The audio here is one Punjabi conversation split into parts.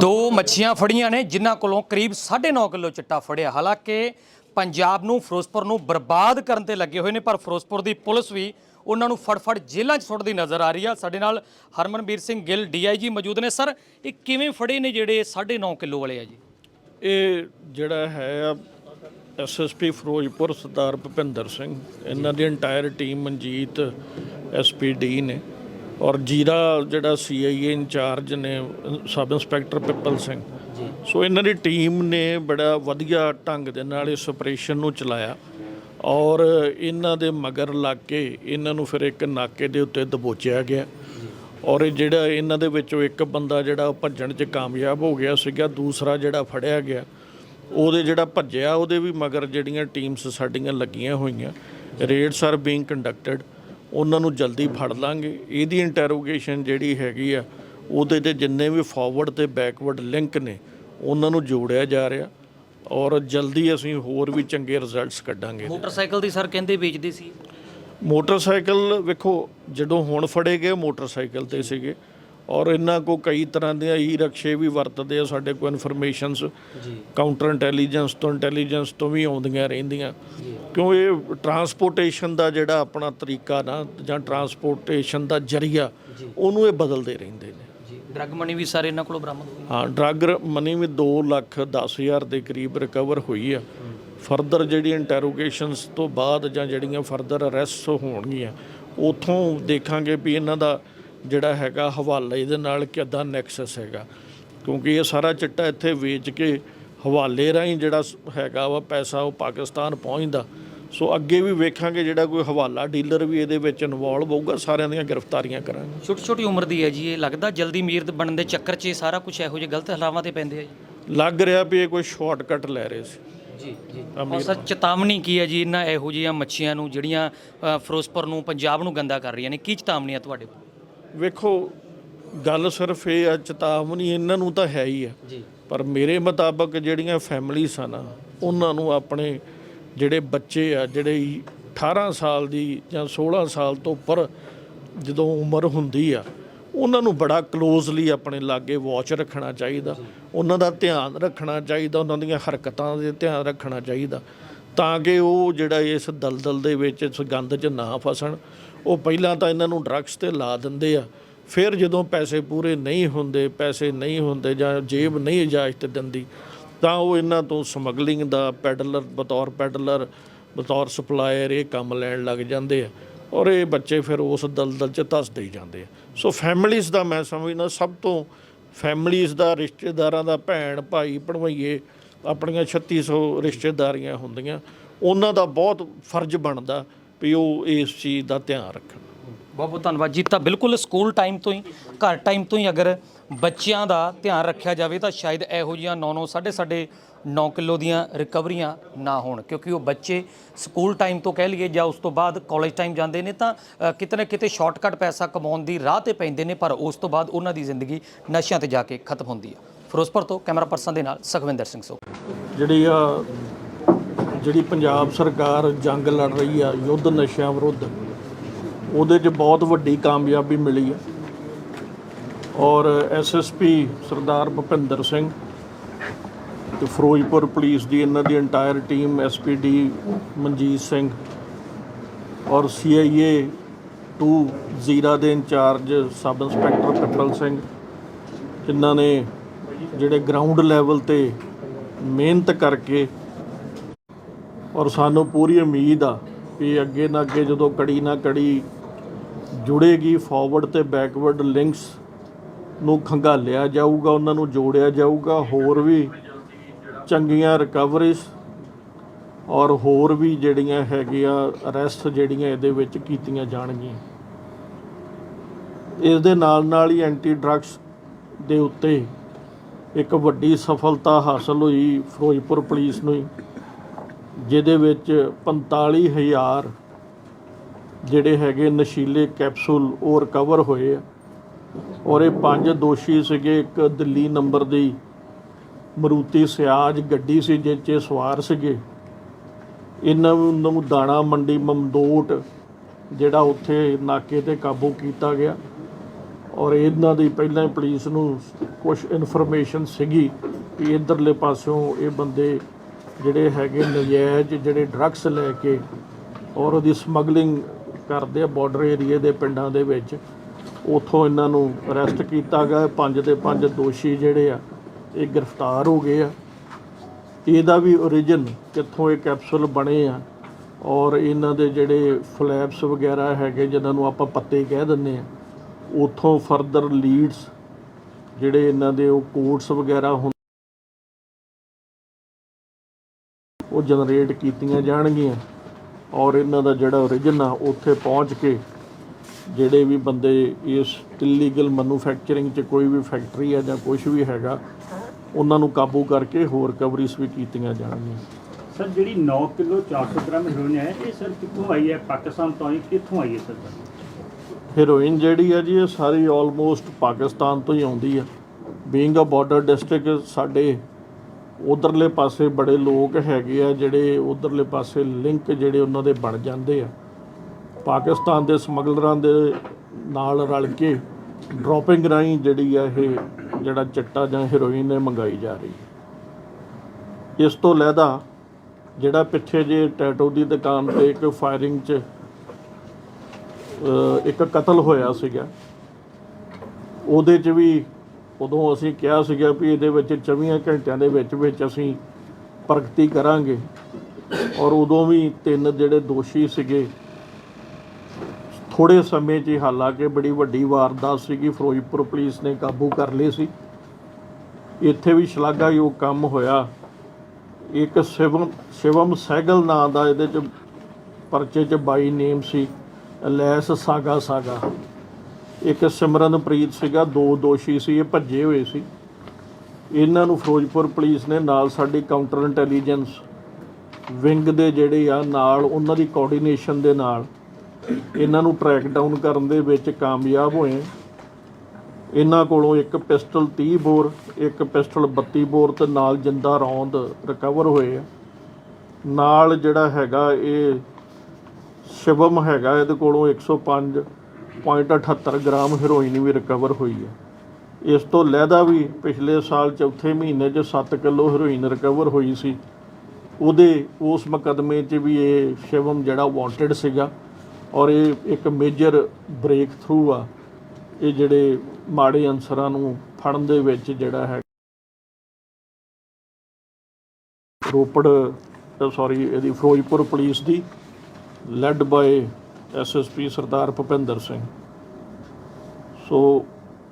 ਦੋ ਮੱਛੀਆਂ ਫੜੀਆਂ ਨੇ, ਜਿਨ੍ਹਾਂ ਕੋਲੋਂ ਕਰੀਬ 9.5 ਕਿਲੋ ਚਿੱਟਾ ਫੜਿਆ। ਹਾਲਾਂਕਿ ਪੰਜਾਬ ਨੂੰ, ਫਿਰੋਜ਼ਪੁਰ ਨੂੰ ਬਰਬਾਦ ਕਰਨ ਤੇ ਲੱਗੇ ਹੋਏ ਨੇ, ਪਰ ਫਿਰੋਜ਼ਪੁਰ ਦੀ ਪੁਲਿਸ ਵੀ ਉਹਨਾਂ ਨੂੰ ਫੜਫੜ ਜੇਲ੍ਹਾਂ 'ਚ ਸੁੱਟਦੀ ਨਜ਼ਰ ਆ ਰਹੀ ਆ। ਸਾਡੇ ਨਾਲ ਹਰਮਨਵੀਰ ਸਿੰਘ ਗਿੱਲ, ਡੀਆਈਜੀ ਮੌਜੂਦ ਨੇ। ਸਰ, ਇਹ ਕਿਵੇਂ ਫੜੇ ਨੇ ਜਿਹੜੇ 9.5 ਕਿਲੋ ਵਾਲੇ ਆ ਜੀ? ਇਹ ਜਿਹੜਾ ਹੈ ਆ ਐਸਐਸਪੀ ਫਿਰੋਜ਼ਪੁਰ ਸਰਦਾਰ ਭੁਪਿੰਦਰ ਸਿੰਘ। ਇਹਨਾਂ ਦੀ ਇੰਟਾਇਰ ਟੀਮ ਮਨਜੀਤ ਐਸਪੀਡੀ ਨੇ। ਔਰ ਜੀਰਾ ਜਿਹੜਾ ਸੀਆਈਏ ਇੰਚਾਰਜ ਨੇ ਸਬ ਇੰਸਪੈਕਟਰ ਪਿੱਪਲ ਸਿੰਘ। ਸੋ ਇਹਨਾਂ ਦੀ ਟੀਮ ਨੇ ਬੜਾ ਵਧੀਆ ਢੰਗ ਦੇ ਨਾਲ ਇਸ ਆਪਰੇਸ਼ਨ ਨੂੰ ਚਲਾਇਆ। ਔਰ ਇਹਨਾਂ ਦੇ ਮਗਰ ਲੱਗ ਕੇ ਇਹਨਾਂ ਨੂੰ ਫਿਰ ਇੱਕ ਨਾਕੇ ਦੇ ਉੱਤੇ ਦਬੋਚਿਆ ਗਿਆ। ਔਰ ਇਹ ਜਿਹੜਾ ਇਹਨਾਂ ਦੇ ਵਿੱਚੋਂ ਇੱਕ ਬੰਦਾ ਜਿਹੜਾ ਭੱਜਣ 'ਚ ਕਾਮਯਾਬ ਹੋ ਗਿਆ ਸੀਗਾ ਦੂਸਰਾ ਜਿਹੜਾ ਫੜਿਆ ਗਿਆ ਉਹਦੇ ਜਿਹੜਾ ਭੱਜਿਆ ਉਹਦੇ ਵੀ ਮਗਰ ਜਿਹੜੀਆਂ ਟੀਮਸ ਸਾਡੀਆਂ ਲੱਗੀਆਂ ਹੋਈਆਂ। ਰੇਡਸ ਆਰ ਬੀਇੰਗ ਕੰਡਕਟਡ ਉਹਨਾਂ ਨੂੰ ਜਲਦੀ ਫੜ ਲਾਂਗੇ। ਇਹਦੀ ਇੰਟਰੋਗੇਸ਼ਨ ਜਿਹੜੀ ਹੈਗੀ ਆ ਉਹਦੇ ਤੇ ਜਿੰਨੇ ਵੀ ਫਾਰਵਰਡ ਤੇ ਬੈਕਵਰਡ ਲਿੰਕ ਨੇ ਉਹਨਾਂ ਨੂੰ ਜੋੜਿਆ ਜਾ ਰਿਹਾ ਔਰ ਜਲਦੀ ਅਸੀਂ ਹੋਰ ਵੀ ਚੰਗੇ ਰਿਜ਼ਲਟਸ ਕੱਢਾਂਗੇ। ਮੋਟਰਸਾਈਕਲ ਦੀ ਸਰ ਕਹਿੰਦੇ ਵੇਚਦੇ ਸੀ। ਮੋਟਰਸਾਈਕਲ ਵੇਖੋ ਜਦੋਂ ਹੁਣ ਫੜੇ ਗਏ ਮੋਟਰਸਾਈਕਲ ਤੇ ਸੀਗੇ ਔਰ ਇਹਨਾਂ ਕੋ ਕਈ ਤਰ੍ਹਾਂ ਦੇ ਈ ਰਕਸ਼ੇ ਵੀ ਵਰਤਦੇ ਆ ਸਾਡੇ ਕੋਲ ਇਨਫੋਰਮੇਸ਼ਨਸ ਕਾਊਂਟਰ ਇੰਟੈਲੀਜੈਂਸ ਤੋਂ ਇੰਟੈਲੀਜੈਂਸ ਤੋਂ ਵੀ ਆਉਂਦੀਆਂ ਰਹਿੰਦੀਆਂ। ਕਿਉਂ ਇਹ ਟਰਾਂਸਪੋਰਟੇਸ਼ਨ ਦਾ ਜਿਹੜਾ ਆਪਣਾ ਤਰੀਕਾ ਨਾ ਜਾਂ ਟਰਾਂਸਪੋਰਟੇਸ਼ਨ ਦਾ ਜਰੀਆ ਉਹਨੂੰ ਇਹ ਬਦਲਦੇ ਰਹਿੰਦੇ ਨੇ। ਜੀ। ਡਰੱਗ ਮਨੀ ਵੀ ਸਰ ਇਹਨਾਂ ਕੋਲੋਂ ਬਰਾਮਦ ਹੋਈ। ਹਾਂ ਡਰੱਗ ਮਨੀ ਵੀ 2 ਲੱਖ 10 ਹਜ਼ਾਰ ਦੇ ਕਰੀਬ ਰਿਕਵਰ ਹੋਈ ਆ। ਫਰਦਰ ਜਿਹੜੀ ਇੰਟਰੋਗੇਸ਼ਨਸ ਤੋਂ ਬਾਅਦ ਜਾਂ ਜਿਹੜੀਆਂ ਫਰਦਰ ਅਰੈਸਟ ਹੋਣਗੀਆਂ ਉਥੋਂ ਦੇਖਾਂਗੇ ਵੀ ਇਹਨਾਂ ਦਾ ਜਿਹੜਾ ਹੈਗਾ ਹਵਾਲਾ ਇਹਦੇ ਨਾਲ ਕਿੱਦਾਂ ਨੈਕਸਸ ਹੈਗਾ। ਕਿਉਂਕਿ ਇਹ ਸਾਰਾ ਚਿੱਟਾ ਇੱਥੇ ਵੇਚ ਕੇ ਹਵਾਲੇ ਰਾਹੀਂ ਜਿਹੜਾ ਹੈਗਾ ਵਾ ਪੈਸਾ ਉਹ ਪਾਕਿਸਤਾਨ ਪਹੁੰਚਦਾ। ਸੋ ਅੱਗੇ ਵੀ ਵੇਖਾਂਗੇ ਜਿਹੜਾ ਕੋਈ ਹਵਾਲਾ ਡੀਲਰ ਵੀ ਇਹਦੇ ਵਿੱਚ ਇਨਵੋਲਵ ਹੋਊਗਾ ਸਾਰਿਆਂ ਦੀਆਂ ਗ੍ਰਿਫਤਾਰੀਆਂ ਕਰਾਂਗੇ। ਛੋਟੀ ਛੋਟੀ ਉਮਰ ਦੀ ਹੈ ਜੀ ਇਹ ਲੱਗਦਾ ਜਲਦੀ ਮੀਰ ਬਣਨ ਦੇ ਚੱਕਰ 'ਚ ਇਹ ਸਾਰਾ ਕੁਝ ਇਹੋ ਜਿਹੇ ਗਲਤ ਹਲਾਵਾਂ ਤੇ ਪੈਂਦੇ ਆ ਜੀ। ਲੱਗ ਰਿਹਾ ਵੀ ਇਹ ਕੋਈ ਸ਼ਾਰਟਕਟ ਲੈ ਰਹੇ ਸੀ। ਜੀ ਜੀ। ਔਰ ਸਰ ਚੇਤਾਵਨੀ ਕੀ ਹੈ ਜੀ ਇਹਨਾਂ ਇਹੋ ਜਿਹੀਆਂ ਮੱਛੀਆਂ ਨੂੰ ਜਿਹੜੀਆਂ ਫਿਰੋਜ਼ਪੁਰ ਨੂੰ ਪੰਜਾਬ ਨੂੰ ਗੰਦਾ ਕਰ ਰਹੀਆਂ ਨੇ? ਕੀ ਚੇਤਾਵਨੀ ਆ ਤੁਹਾਡੇ ਕੋਲ? ਵੇਖੋ ਗੱਲ ਸਿਰਫ ਇਹ ਆ ਚੇਤਾਵਨੀ ਇਹਨਾਂ ਨੂੰ ਤਾਂ ਹੈ ਹੀ ਆ। ਜੀ। ਪਰ ਮੇਰੇ ਮੁਤਾਬਕ ਜਿਹੜੀਆਂ ਫੈਮਲੀਆਂ ਆ ਨਾ ਉਹਨਾਂ ਨੂੰ ਆਪਣੇ ਜਿਹੜੇ ਬੱਚੇ ਆ ਜਿਹੜੇ 18 ਸਾਲ ਦੀ ਜਾਂ 16 ਸਾਲ ਤੋਂ ਉੱਪਰ ਜਦੋਂ ਉਮਰ ਹੁੰਦੀ ਆ ਉਹਨਾਂ ਨੂੰ ਬੜਾ ਕਲੋਜ਼ਲੀ ਆਪਣੇ ਲਾਗੇ ਵਾਚ ਰੱਖਣਾ ਚਾਹੀਦਾ। ਉਹਨਾਂ ਦਾ ਧਿਆਨ ਰੱਖਣਾ ਚਾਹੀਦਾ ਉਹਨਾਂ ਦੀਆਂ ਹਰਕਤਾਂ ਦੇ ਧਿਆਨ ਰੱਖਣਾ ਚਾਹੀਦਾ। ਤਾਂ ਕਿ ਉਹ ਜਿਹੜਾ ਇਸ ਦਲਦਲ ਦੇ ਵਿੱਚ ਇਸ ਗੰਦ 'ਚ ਨਾ ਫਸਣ, ਉਹ ਪਹਿਲਾਂ ਤਾਂ ਇਹਨਾਂ ਨੂੰ ਡਰੱਗਸ ਤੇ ਲਾ ਦਿੰਦੇ ਆ। ਫਿਰ ਜਦੋਂ ਪੈਸੇ ਪੂਰੇ ਨਹੀਂ ਹੁੰਦੇ, ਪੈਸੇ ਨਹੀਂ ਹੁੰਦੇ ਜਾਂ ਜੇਬ ਨਹੀਂ ਇਜਾਜ਼ਤ ਦਿੰਦੀ, ਤਾਂ ਉਹ ਇਹਨਾਂ ਤੋਂ ਸਮਗਲਿੰਗ ਦਾ ਪੈਡਲਰ, ਬਤੌਰ ਪੈਡਲਰ, ਬਤੌਰ ਸਪਲਾਇਰ ਇਹ ਕੰਮ ਲੈਣ ਲੱਗ ਜਾਂਦੇ ਆ ਔਰ ਇਹ ਬੱਚੇ ਫਿਰ ਉਸ ਦਲਦਲ 'ਚ ਧੱਸਦੇ ਹੀ ਜਾਂਦੇ ਆ। ਸੋ ਫੈਮਲੀਜ਼ ਦਾ ਮੈਂ ਸਮਝਦਾ ਸਭ ਤੋਂ ਫੈਮਲੀਜ਼ ਦਾ, ਰਿਸ਼ਤੇਦਾਰਾਂ ਦਾ, ਭੈਣ, ਭਾਈ ਭਣਵਈਏ ਆਪਣੀਆਂ 3600 ਰਿਸ਼ਤੇਦਾਰੀਆਂ ਹੁੰਦੀਆਂ, ਉਹਨਾਂ ਦਾ ਬਹੁਤ ਫਰਜ਼ ਬਣਦਾ ਵੀ ਉਹ ਇਸ ਚੀਜ਼ ਦਾ ਧਿਆਨ ਰੱਖਣ। ਬਹੁਤ ਬਹੁਤ ਧੰਨਵਾਦ ਜੀ। ਤਾਂ ਬਿਲਕੁਲ ਸਕੂਲ ਟਾਈਮ ਤੋਂ ਹੀ, ਘਰ ਟਾਈਮ ਤੋਂ ਹੀ ਅਗਰ ਬੱਚਿਆਂ ਦਾ ਧਿਆਨ ਰੱਖਿਆ ਜਾਵੇ ਤਾਂ ਸ਼ਾਇਦ ਇਹੋ ਜਿਹੀਆਂ 9-9 ਸਾਢੇ 9 ਕਿਲੋ ਦੀਆਂ ਰਿਕਵਰੀਆਂ ਨਾ ਹੋਣ, ਕਿਉਂਕਿ ਉਹ ਬੱਚੇ ਸਕੂਲ ਟਾਈਮ ਤੋਂ ਕਹਿ ਲਈਏ ਜਾਂ ਉਸ ਤੋਂ ਬਾਅਦ ਕਾਲਜ ਟਾਈਮ ਜਾਂਦੇ ਨੇ ਤਾਂ ਕਿਤੇ ਨਾ ਕਿਤੇ ਸ਼ਾਰਟਕਟ ਪੈਸਾ ਕਮਾਉਣ ਦੀ ਰਾਹ ਤੇ ਪੈਂਦੇ ਨੇ, ਪਰ ਉਸ ਤੋਂ ਬਾਅਦ ਉਹਨਾਂ ਦੀ ਜ਼ਿੰਦਗੀ ਨਸ਼ਿਆਂ ਤੇ ਜਾ ਕੇ ਖਤਮ ਹੁੰਦੀ ਆ ਫਿਰੋਜ਼ਪੁਰ ਤੋਂ ਕੈਮਰਾ ਪਰਸਨ ਦੇ ਨਾਲ ਸੁਖਵਿੰਦਰ ਸਿੰਘ ਸੋ ਜਿਹੜੀ ਆ, ਜਿਹੜੀ ਪੰਜਾਬ ਸਰਕਾਰ ਜੰਗ ਲੜ ਰਹੀ ਆ, ਯੁੱਧ ਨਸ਼ਿਆਂ ਵਿਰੁੱਧ, ਉਹਦੇ 'ਚ ਬਹੁਤ ਵੱਡੀ ਕਾਮਯਾਬੀ ਮਿਲੀ ਆ। ਔਰ ਐਸਐਸਪੀ ਸਰਦਾਰ ਭੁਪਿੰਦਰ ਸਿੰਘ ਤੇ ਫਿਰੋਜ਼ਪੁਰ ਪੁਲਿਸ ਦੀ ਇਹਨਾਂ ਦੀ entire team SPD Manjit Singh ਔਰ ਸੀਆਈਏ 2 ਜ਼ੀਰਾ ਦੇ ਇੰਚਾਰਜ ਸਬ ਇੰਸਪੈਕਟਰ ਪਿੱਪਲ ਸਿੰਘ, ਜਿਨ੍ਹਾਂ ਨੇ ਜਿਹੜੇ ਗਰਾਊਂਡ ਲੈਵਲ ਤੇ ਮਿਹਨਤ ਕਰਕੇ ਔਰ ਸਾਨੂੰ ਪੂਰੀ ਉਮੀਦ ਆ ਕਿ ਅੱਗੇ ਨਾ ਅੱਗੇ ਜਦੋਂ ਕੜੀ ਨਾ ਕੜੀ ਜੁੜੇਗੀ ਫਾਰਵਰਡ ਤੇ ਬੈਕਵਰਡ ਲਿੰਕਸ ਨੂੰ ਖੰਗਾਲਿਆ ਜਾਊਗਾ, ਉਹਨਾਂ ਨੂੰ ਜੋੜਿਆ ਜਾਊਗਾ, ਹੋਰ ਵੀ ਚੰਗੀਆਂ ਰਿਕਵਰੀਜ਼ ਔਰ ਹੋਰ ਵੀ ਜਿਹੜੀਆਂ ਹੈਗੀਆਂ ਅਰੈਸਟ ਜਿਹੜੀਆਂ ਇਹਦੇ ਵਿੱਚ ਕੀਤੀਆਂ ਜਾਣਗੀਆਂ। ਇਸ ਦੇ ਨਾਲ ਨਾਲ ਹੀ ਐਂਟੀ ਡਰੱਗਸ ਦੇ ਉੱਤੇ ਇੱਕ ਵੱਡੀ ਸਫਲਤਾ ਹਾਸਲ ਹੋਈ ਫਿਰੋਜ਼ਪੁਰ ਪੁਲਿਸ ਨੂੰ ਹੀ, ਜਿਹਦੇ ਵਿੱਚ 45000 ਜਿਹੜੇ ਹੈਗੇ ਨਸ਼ੀਲੇ ਕੈਪਸੂਲ ਉਹ ਰਿਕਵਰ ਹੋਏ ਆ। ਔਰ ਇਹ ਪੰਜ ਦੋਸ਼ੀ ਸੀਗੇ, ਇੱਕ ਦਿੱਲੀ ਨੰਬਰ ਦੀ ਮਰੂਤੀ ਸਿਆਜ ਗੱਡੀ ਸੀ ਜਿਸ 'ਚ ਸਵਾਰ ਸੀਗੇ। ਇਹਨਾਂ ਨੂੰ ਦਾਣਾ ਮੰਡੀ ਮਮਦੋਟ, ਜਿਹੜਾ ਉੱਥੇ ਨਾਕੇ ਤੇ ਕਾਬੂ ਕੀਤਾ ਗਿਆ। ਔਰ ਇਹਨਾਂ ਦੀ ਪਹਿਲਾਂ ਹੀ ਪੁਲਿਸ ਨੂੰ ਕੁਝ ਇਨਫੋਰਮੇਸ਼ਨ ਸੀਗੀ ਕਿ ਇਧਰਲੇ ਪਾਸਿਓਂ ਇਹ ਬੰਦੇ ਜਿਹੜੇ ਹੈਗੇ ਨਜਾਇਜ਼ ਜਿਹੜੇ ਡਰੱਗਸ ਲੈ ਕੇ ਔਰ ਉਹਦੀ ਸਮਗਲਿੰਗ ਕਰਦੇ ਆ ਬਾਰਡਰ ਏਰੀਏ ਦੇ ਪਿੰਡਾਂ ਦੇ ਵਿੱਚ, ਉਥੋਂ ਇਹਨਾਂ ਨੂੰ ਅਰੈਸਟ ਕੀਤਾ ਗਿਆ। ਪੰਜ ਦੇ ਪੰਜ ਦੋਸ਼ੀ ਜਿਹੜੇ ਆ, ਇਹ ਗ੍ਰਿਫਤਾਰ ਹੋ ਗਏ ਆ। ਇਹਦਾ ਵੀ origin ਕਿੱਥੋਂ ਇਹ ਕੈਪਸੂਲ ਬਣੇ ਆ ਔਰ ਇਹਨਾਂ ਦੇ ਜਿਹੜੇ ਫਲੈਪਸ ਵਗੈਰਾ ਹੈਗੇ, ਜਿਨ੍ਹਾਂ ਨੂੰ ਆਪਾਂ ਪੱਤੇ ਕਹਿ ਦਿੰਦੇ ਆ ਉਥੋਂ ਫਰਦਰ ਲੀਡਸ ਜਿਹੜੇ ਇਹਨਾਂ ਦੇ ਉਹ ਕੋਡਸ ਵਗੈਰਾ ਹੁੰਦੇ ਉਹ ਜਨਰੇਟ ਕੀਤੀਆਂ ਜਾਣਗੀਆਂ ਔਰ ਇਹਨਾਂ ਦਾ ਜਿਹੜਾ origin ਆ, ਉੱਥੇ ਪਹੁੰਚ ਕੇ ਜਿਹੜੇ ਵੀ ਬੰਦੇ ਇਸ ਇਲੀਗਲ ਮੈਨੂਫੈਕਚਰਿੰਗ 'ਚ ਕੋਈ ਵੀ ਫੈਕਟਰੀ ਹੈ ਜਾਂ ਕੁਝ ਵੀ ਹੈਗਾ, ਉਹਨਾਂ ਨੂੰ ਕਾਬੂ ਕਰਕੇ ਹੋਰ ਕਵਰੀਸ ਵੀ ਕੀਤੀਆਂ ਜਾਣਗੀਆਂ। ਸਰ, ਜਿਹੜੀ 9 ਕਿਲੋ 400 ਗ੍ਰਾਮ ਹੈਰੋਇਨ ਹੈ, ਇਹ ਸਰ ਕਿੱਥੋਂ ਆਈ ਹੈ? ਪਾਕਿਸਤਾਨ ਤੋਂ ਹੀ ਕਿੱਥੋਂ ਆਈ ਹੈ ਸਰ? ਹੀਰੋਇਨ ਜਿਹੜੀ ਹੈ ਜੀ, ਇਹ ਸਾਰੀ ਆਲਮੋਸਟ ਪਾਕਿਸਤਾਨ ਤੋਂ ਹੀ ਆਉਂਦੀ ਆ। ਬੀਇੰਗ ਅ ਬਾਰਡਰ ਡਿਸਟ੍ਰਿਕਟ ਸਾਡੇ ਉਧਰਲੇ ਪਾਸੇ ਬੜੇ ਲੋਕ ਹੈਗੇ ਆ, ਜਿਹੜੇ ਉਧਰਲੇ ਪਾਸੇ ਲਿੰਕ ਜਿਹੜੇ ਉਹਨਾਂ ਦੇ ਬਣ ਜਾਂਦੇ ਆ। ਪਾਕਿਸਤਾਨ ਦੇ ਸਮਗਲਰਾਂ ਦੇ ਨਾਲ ਰਲ ਕੇ ਡ੍ਰੌਪਿੰਗ ਰਾਹੀਂ ਜਿਹੜੀ ਆ ਇਹ ਜਿਹੜਾ ਚਿੱਟਾ ਜਾਂ ਹੀਰੋਇਨ ਇਹ ਮੰਗਾਈ ਜਾ ਰਹੀ ਹੈ। ਇਸ ਤੋਂ ਲੈਦਾ ਜਿਹੜਾ ਪਿੱਛੇ ਜੇ ਟੈਟੋ ਦੀ ਦੁਕਾਨ ਤੇ ਇੱਕ ਫਾਇਰਿੰਗ 'ਚ ਇੱਕ ਕਤਲ ਹੋਇਆ ਸੀਗਾ। ਉਹਦੇ 'ਚ ਵੀ ਉਦੋਂ ਅਸੀਂ ਕਿਹਾ ਸੀਗਾ ਵੀ ਇਹਦੇ ਵਿੱਚ 24 ਘੰਟਿਆਂ ਦੇ ਵਿੱਚ ਵਿੱਚ ਅਸੀਂ ਪ੍ਰਗਤੀ ਕਰਾਂਗੇ। ਔਰ ਉਦੋਂ ਵੀ ਤਿੰਨ ਜਿਹੜੇ ਦੋਸ਼ੀ ਸੀਗੇ ਥੋੜੇ ਸਮੇਂ 'ਚ ਹਾਲਾਂਕਿ ਬੜੀ ਵੱਡੀ ਵਾਰਦਾਤ ਸੀਗੀ, ਫਿਰੋਜ਼ਪੁਰ ਪੁਲਿਸ ਨੇ ਕਾਬੂ ਕਰ ਲਈ ਸੀ। ਇੱਥੇ ਵੀ ਸ਼ਲਾਘਾਯੋਗ ਕੰਮ ਹੋਇਆ। ਇੱਕ ਸ਼ਿਵਮ ਸ਼ਿਵਮ ਸਹਿਗਲ ਨਾਂ ਦਾ ਇਹਦੇ 'ਚ ਪਰਚੇ 'ਚ ਬਾਈ ਨੇਮ ਸੀ। ਲੈਸ ਸਾਗਾ ਸਾਗਾ। ਇੱਕ ਸਿਮਰਨਪ੍ਰੀਤ ਸੀਗਾ, ਦੋ ਦੋਸ਼ੀ ਸੀ, ਇਹ ਭੱਜੇ ਹੋਏ ਸੀ। ਇਹਨਾਂ ਨੂੰ ਫਿਰੋਜ਼ਪੁਰ ਪੁਲਿਸ ਨੇ ਨਾਲ ਸਾਡੀ ਕਾਊਂਟਰ ਇੰਟੈਲੀਜੈਂਸ ਵਿੰਗ ਦੇ ਜਿਹੜੇ ਆ, ਨਾਲ ਉਹਨਾਂ ਦੀ ਕੋਆਰਡੀਨੇਸ਼ਨ ਦੇ ਨਾਲ ਇਹਨਾਂ ਨੂੰ ਟਰੈਕ ਡਾਊਨ ਕਰਨ ਦੇ ਵਿੱਚ ਕਾਮਯਾਬ ਹੋਏ। ਇਹਨਾਂ ਕੋਲੋਂ ਇੱਕ ਪਿਸਟਲ 30 ਬੋਰ, ਇੱਕ ਪਿਸਟਲ 32 ਬੋਰ ਤੇ ਨਾਲ ਜਿੰਦਾ ਰੌਂਦ ਰਿਕਵਰ ਹੋਏ ਆ। ਨਾਲ ਜਿਹੜਾ ਹੈਗਾ ਇਹ ਸ਼ਿਵਮ ਹੈਗਾ, ਇਹਦੇ ਕੋਲੋਂ 105.78 ਗ੍ਰਾਮ ਹੈਰੋਇਨ ਵੀ ਰਿਕਵਰ ਹੋਈ ਹੈ। ਇਸ ਤੋਂ ਲਹਿਦਾ ਵੀ ਪਿਛਲੇ ਸਾਲ ਚੌਥੇ ਮਹੀਨੇ 'ਚ 7 ਕਿਲੋ ਹੈਰੋਇਨ ਰਿਕਵਰ ਹੋਈ ਸੀ। ਉਹਦੇ, ਉਸ ਮੁਕੱਦਮੇ 'ਚ ਵੀ ਇਹ ਸ਼ਿਵਮ ਜਿਹੜਾ ਵਾਂਟਡ ਸੀਗਾ ਔਰ ਇਹ ਇੱਕ ਮੇਜਰ ਬ੍ਰੇਕ ਥਰੂ ਆ। ਇਹ ਜਿਹੜੇ ਮਾੜੇ ਅਨਸਰਾਂ ਨੂੰ ਫੜਨ ਦੇ ਵਿੱਚ ਜਿਹੜਾ ਹੈ ਰੋਪੜ ਸੌਰੀ ਇਹਦੀ Firozpur police the led by SSP Sardar Bhupinder Singh. So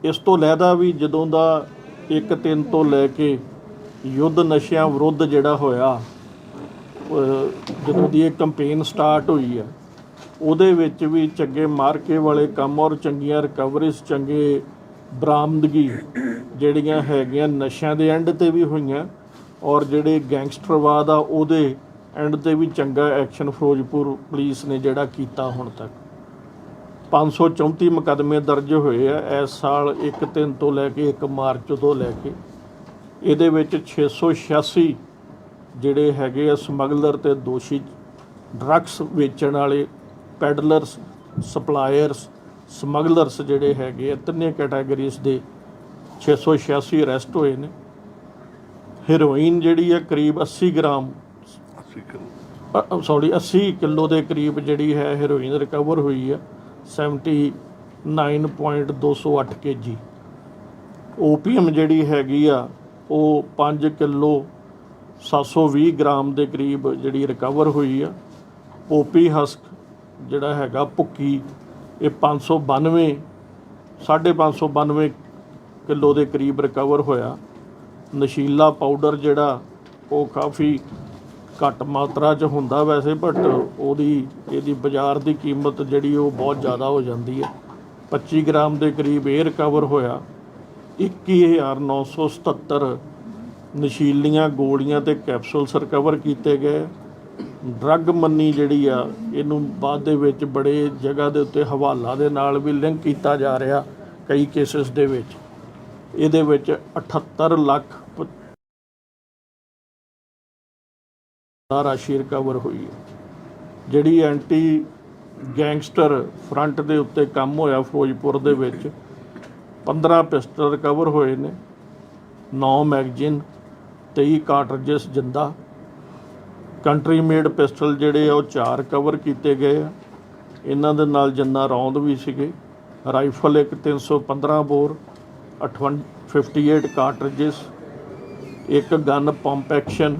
ਇਸ ਤੋਂ ਲੈਦਾ ਵੀ ਜਦੋਂ ਦਾ 1-3 ਤੋਂ ਲੈ ਕੇ ਯੁੱਧ ਨਸ਼ਿਆਂ ਵਿਰੁੱਧ ਜਿਹੜਾ ਹੋਇਆ ਜਦੋਂ ਦੀ ਇਹ ਕੈਂਪੇਨ ਸਟਾਰਟ ਹੋਈ ਹੈ, ਉਹਦੇ ਵਿੱਚ ਵੀ ਚੰਗੇ ਮਾਰਕੇ ਵਾਲੇ ਕੰਮ ਔਰ ਚੰਗੀਆਂ ਰਿਕਵਰੀਜ਼ ਚੰਗੇ ਬਰਾਮਦਗੀ ਜਿਹੜੀਆਂ ਹੈਗੀਆਂ ਨਸ਼ਿਆਂ ਦੇ ਐਂਡ ਤੇ ਵੀ ਹੋਈਆਂ ਔਰ ਜਿਹੜੇ ਗੈਂਗਸਟਰਵਾਦ ਆ ਉਹਦੇ ਐਂਡ ਤੇ ਵੀ ਚੰਗਾ ਐਕਸ਼ਨ ਫਿਰੋਜ਼ਪੁਰ ਪੁਲਿਸ ਨੇ ਜਿਹੜਾ ਕੀਤਾ ਹੁਣ ਤੱਕ। 534 ਮੁਕੱਦਮੇ ਦਰਜ ਹੋਏ ਆ, ਇਸ ਸਾਲ 1 3 ਤੋਂ ਲੈ ਕੇ 1 ਮਾਰਚ ਤੋਂ ਲੈ ਕੇ। ਇਹਦੇ ਵਿੱਚ 686 ਜਿਹੜੇ ਹੈਗੇ ਆ ਸਮਗਲਰ ਤੇ ਦੋਸ਼ੀ, ਡਰੱਗਸ ਵੇਚਣ ਵਾਲੇ, ਪੈਡਲਰਸ, ਸਪਲਾਇਰਸ, ਸਮਗਲਰਸ ਜਿਹੜੇ ਹੈਗੇ ਆ, ਤਿੰਨੇ ਕੈਟਾਗਰੀਜ਼ ਦੇ 686 ਅਰੈਸਟ ਹੋਏ ਨੇ। ਹੈਰੋਇਨ ਜਿਹੜੀ ਹੈ ਕਰੀਬ 80 ਗ੍ਰਾਮ ਸੌਰੀ 80 ਕਿਲੋ ਦੇ ਕਰੀਬ ਜਿਹੜੀ ਹੈ ਹੈਰੋਇਨ ਰਿਕਵਰ ਹੋਈ ਹੈ 79.208 ਕੇਜੀ ਓਪੀਐਮ ਜਿਹੜੀ ਹੈਗੀ ਆ, ਉਹ 5 ਕਿਲੋ 720 ਗ੍ਰਾਮ ਦੇ ਕਰੀਬ ਜਿਹੜੀ ਰਿਕਵਰ ਹੋਈ ਆ। ਓਪੀ ਹਸਕ ਜਿਹੜਾ ਹੈਗਾ ਭੁੱਕੀ, ਇਹ 592 592 ਕਿਲੋ ਦੇ ਕਰੀਬ ਰਿਕਵਰ ਹੋਇਆ। ਨਸ਼ੀਲਾ ਪਾਊਡਰ ਜਿਹੜਾ, ਉਹ ਕਾਫੀ ਘੱਟ ਮਾਤਰਾ 'ਚ ਹੁੰਦਾ ਵੈਸੇ ਬਟ ਉਹਦੀ, ਇਹਦੀ ਬਾਜ਼ਾਰ ਦੀ ਕੀਮਤ ਜਿਹੜੀ ਉਹ ਬਹੁਤ ਜ਼ਿਆਦਾ ਹੋ ਜਾਂਦੀ ਹੈ। 25 ਗ੍ਰਾਮ ਦੇ ਕਰੀਬ ਇਹ ਰਿਕਵਰ ਹੋਇਆ 21977 ਨਸ਼ੀਲੀਆਂ ਗੋਲੀਆਂ ਤੇ ਕੈਪਸੂਲਸ ਰਿਕਵਰ ਕੀਤੇ ਗਏ। ਡਰੱਗ ਮੰਨੀ ਜਿਹੜੀ ਆ, ਇਹਨੂੰ ਬਾਅਦ ਦੇ ਵਿੱਚ ਬੜੇ ਜਗ੍ਹਾ ਦੇ ਉੱਤੇ ਹਵਾਲਾ ਦੇ ਨਾਲ ਵੀ ਲਿੰਕ ਕੀਤਾ ਜਾ ਰਿਹਾ ਕਈ ਕੇਸਿਸ ਦੇ ਵਿੱਚ। ਇਹਦੇ ਵਿੱਚ 78 ਲੱਖ ਰਾਸ਼ੀ ਰਿਕਵਰ ਹੋਈ ਹੈ। ਜਿਹੜੀ ਐਂਟੀ ਗੈਂਗਸਟਰ ਫਰੰਟ ਦੇ ਉੱਤੇ ਕੰਮ ਹੋਇਆ ਫਿਰੋਜ਼ਪੁਰ ਦੇ ਵਿੱਚ 15 ਪਿਸਟਲ ਰਿਕਵਰ ਹੋਏ ਨੇ 9 ਮੈਗਜ਼ੀਨ 23 ਕਾਰਟ੍ਰਿਜਸ ਜਿੰਦਾ। ਕੰਟਰੀ ਮੇਡ ਪਿਸਟਲ ਜਿਹੜੇ ਆ ਉਹ ਚਾਰ ਕਵਰ ਕੀਤੇ ਗਏ ਆ। ਇਹਨਾਂ ਦੇ ਨਾਲ ਜਿੰਨਾ ਰੌਂਦ ਵੀ ਸੀਗੇ। ਰਾਈਫਲ ਇੱਕ 315 ਬੋਰ 58 58 ਕਾਰਟ੍ਰਿਜਸ ਇੱਕ ਗਨ ਪੰਪ ਐਕਸ਼ਨ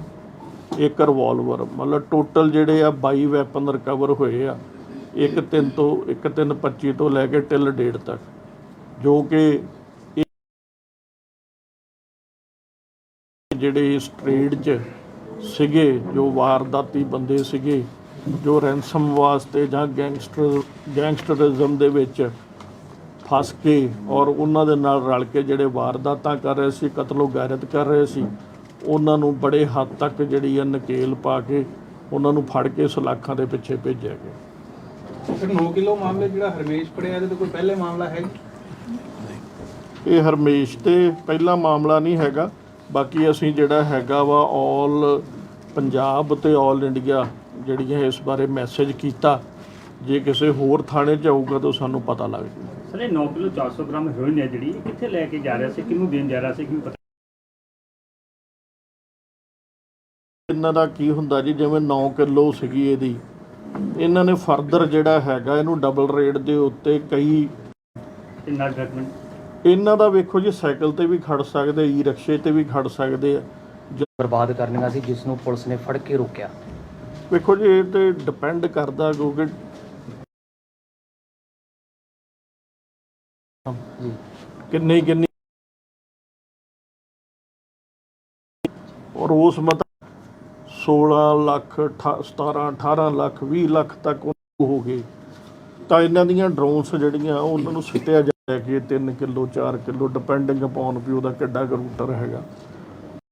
ਇੱਕ ਰਿਵਾਲਵਰ ਮਤਲਬ ਟੋਟਲ ਜਿਹੜੇ ਆ 22 ਵੈਪਨ ਰਿਕਵਰ ਹੋਏ ਆ, ਇੱਕ ਤਿੰਨ ਤੋਂ, ਇੱਕ ਤਿੰਨ 25 ਤੋਂ ਲੈ ਕੇ ਟਿਲ ਡੇਢ ਤੱਕ, ਜੋ ਕਿ ਜਿਹੜੇ ਇਸ ਟ੍ਰੇਡ 'ਚ ਸੀਗੇ, ਜੋ ਵਾਰਦਾਤੀ ਬੰਦੇ ਸੀਗੇ, ਜੋ ਰੈਂਸਮ ਵਾਸਤੇ ਜਾਂ ਗੈਂਗਸਟਰ ਗੈਂਗਸਟਰਿਜ਼ਮ ਦੇ ਵਿੱਚ ਫਸ ਕੇ ਔਰ ਉਹਨਾਂ ਦੇ ਨਾਲ ਰਲ ਕੇ ਜਿਹੜੇ ਵਾਰਦਾਤਾਂ ਕਰ ਰਹੇ ਸੀ, ਕਤਲੋ ਗੈਰਤ ਕਰ ਰਹੇ ਸੀ ਉਹਨਾਂ ਨੂੰ ਬੜੇ ਹੱਦ ਤੱਕ ਜਿਹੜੀ ਆ ਨਕੇਲ ਪਾ ਕੇ ਉਹਨਾਂ ਨੂੰ ਫੜ ਕੇ ਸਲਾਖਾਂ ਦੇ ਪਿੱਛੇ ਭੇਜਿਆ ਗਿਆ। ਸਰ 9 ਕਿਲੋ ਮਾਮਲੇ ਜਿਹੜਾ ਹਰਮੇਸ਼ ਫੜਿਆ ਇਹਦੇ ਤੇ ਕੋਈ ਪਹਿਲੇ ਮਾਮਲਾ ਹੈ ਇਹ ਹਰਮੇਸ਼ ਤੇ ਪਹਿਲਾ ਮਾਮਲਾ ਨਹੀਂ ਹੈਗਾ। ਬਾਕੀ ਅਸੀਂ ਜਿਹੜਾ ਹੈਗਾ ਵਾ ਆਲ ਪੰਜਾਬ ਤੇ ਆਲ ਇੰਡੀਆ ਜਿਹੜੀਆਂ ਇਸ ਬਾਰੇ ਮੈਸੇਜ ਕੀਤਾ। ਜੇ ਕਿਸੇ ਹੋਰ ਥਾਣੇ 'ਚ ਆਊਗਾ ਤਾਂ ਸਾਨੂੰ ਪਤਾ ਲੱਗ ਜੂ ਸਰ ਇਹ 9 ਕਿਲੋ 400 ਗ੍ਰਾਮ ਹੈਰੋਇਨ ਹੈ ਜਿਹੜੀ। ਕਿੱਥੇ ਲੈ ਕੇ ਜਾ ਰਿਹਾ ਸੀ? ਕਿਹਨੂੰ ਦੇਣ ਜਾ ਰਿਹਾ ਸੀ? ਕਿਹਨੂੰ ਇਹਨਾਂ ਦਾ ਕੀ ਹੁੰਦਾ ਜੀ ਜਿਵੇਂ 9 ਕਿਲੋ ਸੀਗੀ ਇਹਦੀ। ਇਹਨਾਂ ਨੇ ਫਰਦਰ ਜਿਹੜਾ ਹੈਗਾ ਇਹਨੂੰ ਡਬਲ ਰੇਟ ਦੇ ਉੱਤੇ ਕਈ ਕਿੰਨਾ ਡਾਕੂਮੈਂਟ ਇਹਨਾਂ ਦਾ ਵੇਖੋ ਜੀ ਸਾਈਕਲ ਤੇ ਵੀ ਖੜ ਸਕਦੇ ਈ ਰਿਕਸ਼ੇ ਤੇ ਵੀ ਖੜ ਸਕਦੇ ਆ। ਬਰਬਾਦ ਕਰਨੀਆਂ ਸੀ ਜਿਸ ਨੂੰ ਪੁਲਿਸ ਨੇ ਫੜ ਕੇ ਰੋਕਿਆ। ਵੇਖੋ ਜੀ ਇਹ ਤੇ ਡਿਪੈਂਡ ਕਰਦਾ ਕਿਉਂਕਿ ਕਿੰਨੀ ਕਿੰਨੀ ਔਰ ਉਸ ਮਤ 16 ਲੱਖ ਅਠਾ- 17 18 ਲੱਖ 20 ਲੱਖ ਤੱਕ ਉਹ ਹੋ ਗਏ। ਤਾਂ ਇਹਨਾਂ ਦੀਆਂ ਡਰੋਨਸ ਜਿਹੜੀਆਂ ਉਹਨਾਂ ਨੂੰ ਸਿੱਟਿਆ ਜਾ ਕਿ 3 ਕਿਲੋ 4 ਕਿਲੋ ਡਿਪੈਂਡਿੰਗ ਅਪਨ ਵੀ ਉਹਦਾ ਕਿੱਡਾ ਕੁ ਰੂਟਰ ਹੈਗਾ।